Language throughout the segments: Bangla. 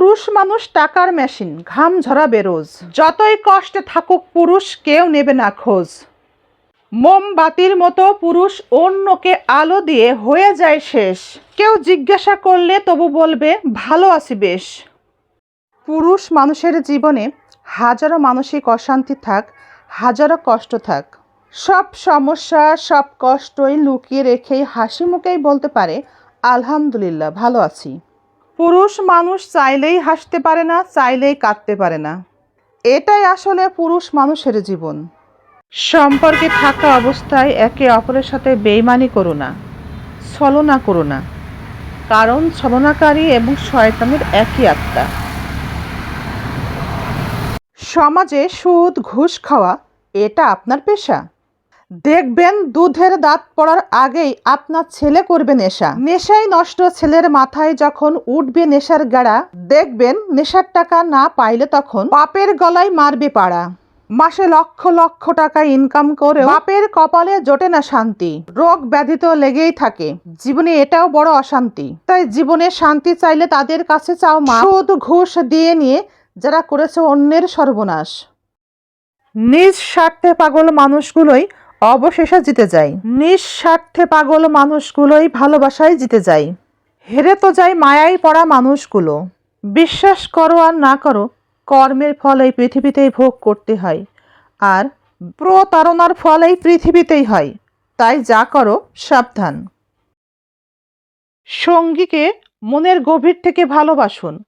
পুরুষ মানুষ টাকার মেশিন, ঘাম ঝরা বেরোজ। যতই কষ্টে থাকুক পুরুষ, কেউ নেবে না খোঁজ। মোমবাতির মতো পুরুষ অন্যকে আলো দিয়ে হয়ে যায় শেষ। কেউ জিজ্ঞাসা করলে তবু বলবে, ভালো আছি বেশ। পুরুষ মানুষের জীবনে হাজারো মানসিক অশান্তি থাক, হাজারো কষ্ট থাক। সব সমস্যা, সব কষ্টই লুকিয়ে রেখেই হাসি মুখেই বলতে পারে, আলহামদুলিল্লাহ, ভালো আছি। পুরুষ মানুষ চাইলেই হাসতে পারে না, চাইলেই কাঁদতে পারে না। এটাই আসলে পুরুষ মানুষের জীবন। সম্পর্কে থাকা অবস্থায় একে অপরের সাথে বেইমানি করো না, ছলনা করো না। কারণ ছলনাকারী এবং শয়তানের একই আত্মা। সমাজে সুদ, ঘুষ খাওয়া, এটা আপনার পেশা। দেখবেন দুধের দাঁত পড়ার আগেই আপনার ছেলে করবে নেশা। নেশাই নষ্ট ছেলের মাথায় যখন উঠবে নেশার গাড়া, দেখবেন নেশার টাকা না পাইলে তখন পাপের গলায় মারবে পাড়া। মাসে লক্ষ লক্ষ টাকা ইনকাম করে বাপের কপালে জোটে না শান্তি। রোগ ব্যাধি তো লেগেই থাকে। জীবনে এটাও বড় অশান্তি। তাই জীবনে শান্তি চাইলে তাদের কাছে চাও মা। সুদ, ঘুষ দিয়ে নিয়ে যারা করেছে অন্যের সর্বনাশ। নিজ স্বার্থে পাগল মানুষগুলোই অবশেষে জিতে যায় নিঃস্বার্থে পাগল মানুষগুলোই ভালোবাসায় জিতে যায় হেরে তো যায় মায়ায় পড়া মানুষগুলো। বিশ্বাস করো আর না করো, কর্মের ফল এই পৃথিবীতেই ভোগ করতে হয়। আর প্রতারণার ফল এই পৃথিবীতেই হয়। তাই যা করো, সাবধান। সঙ্গীকে মনের গভীর থেকে ভালোবাসুন।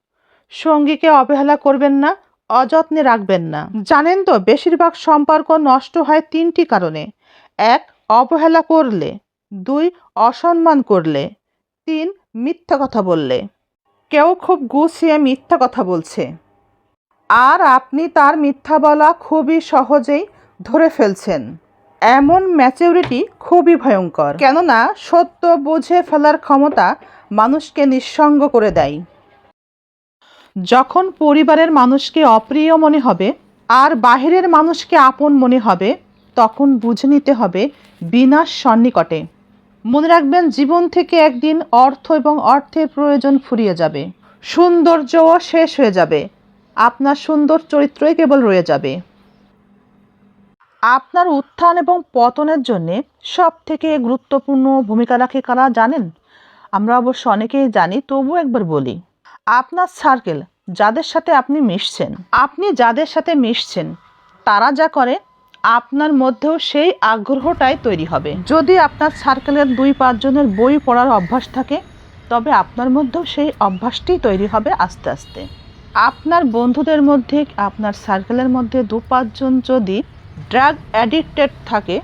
সঙ্গীকে অবহেলা করবেন না, অযত্নে রাখবেন না। জানেন তো, বেশিরভাগ সম্পর্ক নষ্ট হয় তিনটি কারণে। এক, অবহেলা করলে। দুই, অসম্মান করলে। তিন, মিথ্যা কথা বললে। কেউ খুব গুছিয়ে মিথ্যা কথা বলছে। আর আপনি তার মিথ্যা বলা খুবই সহজেই ধরে ফেলছেন। এমন ম্যাচিউরিটি খুবই ভয়ঙ্কর। কেননা সত্য বুঝে ফেলার ক্ষমতা মানুষকে নিঃসঙ্গ করে দেয়। যখন পরিবারের মানুষকে অপ্রিয় মনে হবে, আর বাহিরের মানুষকে আপন মনে হবে তখন বুঝে নিতে হবে বিনাশ সন্নিকটে। মনে রাখবেন, জীবন থেকে একদিন অর্থ এবং অর্থের প্রয়োজন ফুরিয়ে যাবে। সৌন্দর্যও শেষ হয়ে যাবে। আপনার সুন্দর চরিত্রই কেবল রয়ে যাবে। আপনার উত্থান এবং পতনের জন্যে সব থেকে গুরুত্বপূর্ণ ভূমিকা রাখে কারা জানেন? আমরা অবশ্য অনেকেই জানি তবু একবার বলি। আপনার সার্কেল যাদের সাথে আপনি মিশছেন, আপনি যাদের সাথে মিশছেন, তারা যা করে আপনার মধ্যেও সেই আগ্রহটাই তৈরি হবে। যদি আপনার সার্কেলের দুই পাঁচজনের বই পড়ার অভ্যাস থাকে, তবে আপনার মধ্যেও সেই অভ্যাসটি তৈরি হবে আস্তে আস্তে। আপনার বন্ধুদের মধ্যে, আপনার সার্কেলের মধ্যে দু পাঁচজন যদি ড্রাগ অ্যাডিক্টেড থাকে,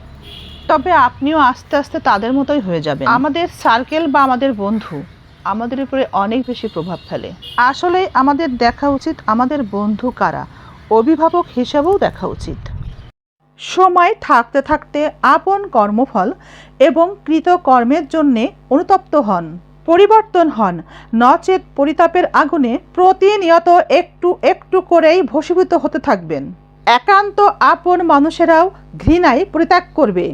তবে আপনিও আস্তে আস্তে তাদের মতোই হয়ে যাবেন। আমাদের সার্কেল বা আমাদের বন্ধু আমাদের উপরে অনেক বেশি প্রভাব ফেলে। আসলে আমাদের দেখা উচিত আমাদের বন্ধু কারা? অভিভাবক হিসাবেও দেখা উচিত। সময় থাকতে থাকতে আপন কর্মফল এবং কৃতকর্মের জন্যে অনুতপ্ত হন, পরিবর্তন হন, নচেত পরিতাপের আগুনে প্রতিনিয়ত একটু একটু করেই ভসীভূত হতে থাকবেন। একান্ত আপন মানুষেরাও ঘৃণায় পরিত্যাগ করবে।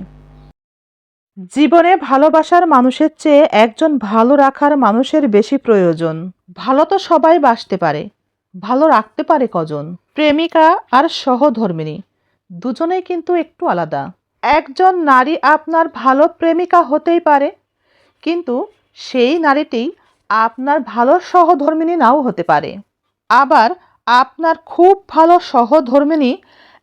জীবনে ভালোবাসার মানুষের চেয়ে একজন ভালো রাখার মানুষের বেশি প্রয়োজন। ভালো তো সবাই বাসতে পারে, ভালো রাখতে পারে কজন? প্রেমিকা আর সহধর্মিনী। দুজনেই কিন্তু একটু আলাদা। একজন নারী আপনার ভালো প্রেমিকা হতেই পারে, কিন্তু সেই নারীটি আপনার ভালো সহধর্মিনী নাও হতে পারে। আবার আপনার খুব ভালো সহধর্মিনী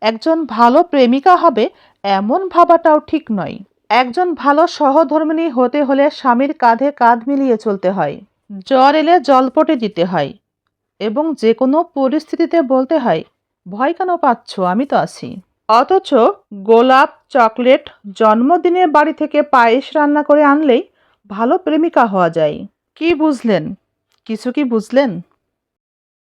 একজন ভালো প্রেমিকা হবে এমন ভাবাটাও ঠিক নয়। একজন ভালো সহধর্মিনী হতে হলে স্বামীর কাঁধে কাঁধ মিলিয়ে চলতে হয়। জ্বর এলে জলপটে দিতে হয় এবং যে কোনো পরিস্থিতিতে বলতে হয়, ভয় কেন পাচ্ছ? আমি তো আছি। অথচ গোলাপ, চকলেট, জন্মদিনের বাড়ি থেকে পায়েস রান্না করে আনলেই ভালো প্রেমিকা হওয়া যায়। কি বুঝলেন? কিছু কি বুঝলেন?